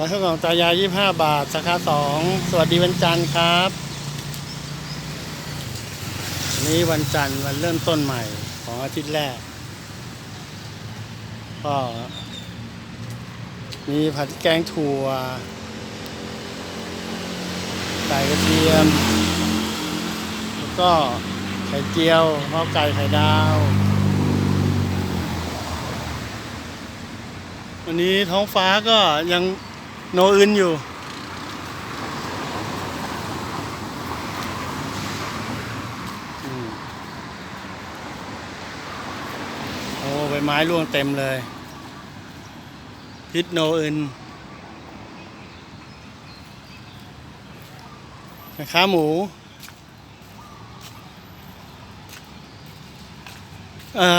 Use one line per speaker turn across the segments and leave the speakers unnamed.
ร้านข้าวกล่องตายายยี่ห้าบาท สาขาสองสวัสดีวันจันทร์ครับนนี้วันจันทร์วันเริ่มต้นใหม่ของอาทิตย์แรก ก็มีผัดแกงถั่วไก่กระเทียม แล้วก็ไข่เจียวข้าวไก่ไข่ดาว วันนี้ท้องฟ้าก็ยัง โนอื่นอยู่ โอ้ใบไม้ร่วงเต็มเลย พิษโนอื่นขาหมูอ่า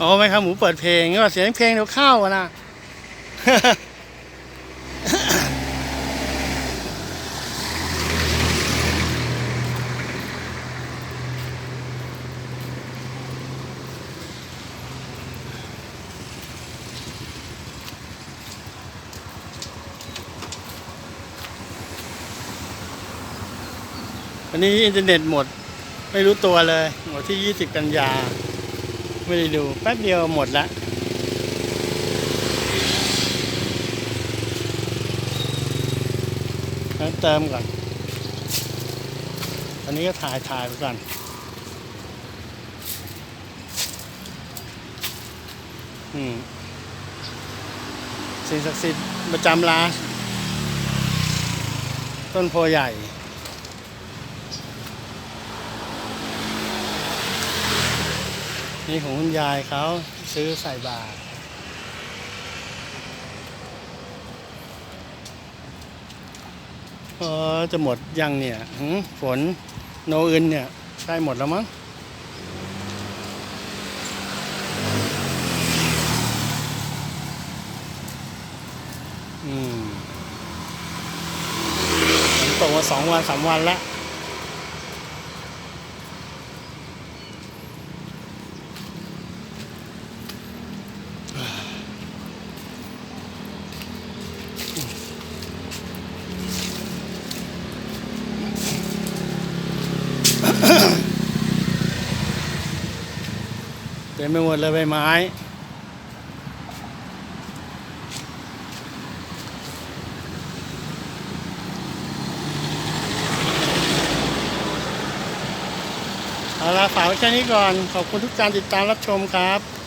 โอ้ไม่ครับหมูเปิดเพลงก็เสียงเพลงเดี๋ยวเข้าอนะวันนี้อินเทอร์เน็ตหมด ไม่รู้ตัวเลยหมดที่ 20 กันยา ไม่ได้ดูแป๊บเดียวหมดละเติมก่อนตอนนี้ก็ถ่ายถ่ายไปก่อนอืมสิ่งศักดิ์สิทธิ์ประจำร้านต้นโพใหญ่ นี่ของคุณยายเขาซื้อใส่บาตรเออจะหมดยังเนี่ยฝนโนอื่นเนี่ยใกล้หมดแล้วมั้งอืมฝนตกมาสองวันสามวันแล้ว เต็มไปหมดเลยใบไม้ เอาละฝากไว้แค่นี้ก่อน ขอบคุณทุกการติดตามรับชมครับ